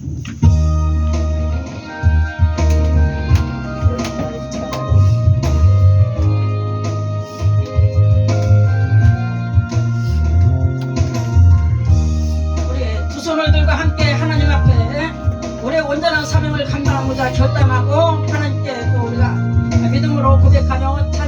우리 두 손을 들고 함께 하나님 앞에 우리의 온전한 사명을 감당하고자 결단하고 하나님께 또 우리가 믿음으로 고백하며 찬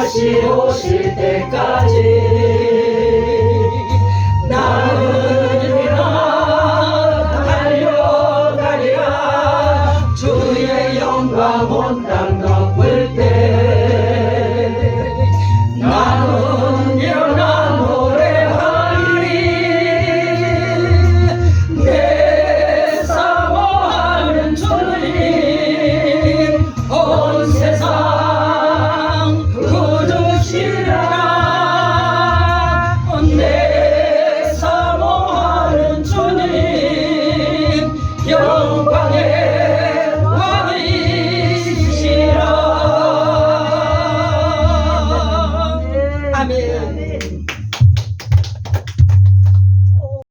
足をして勝ち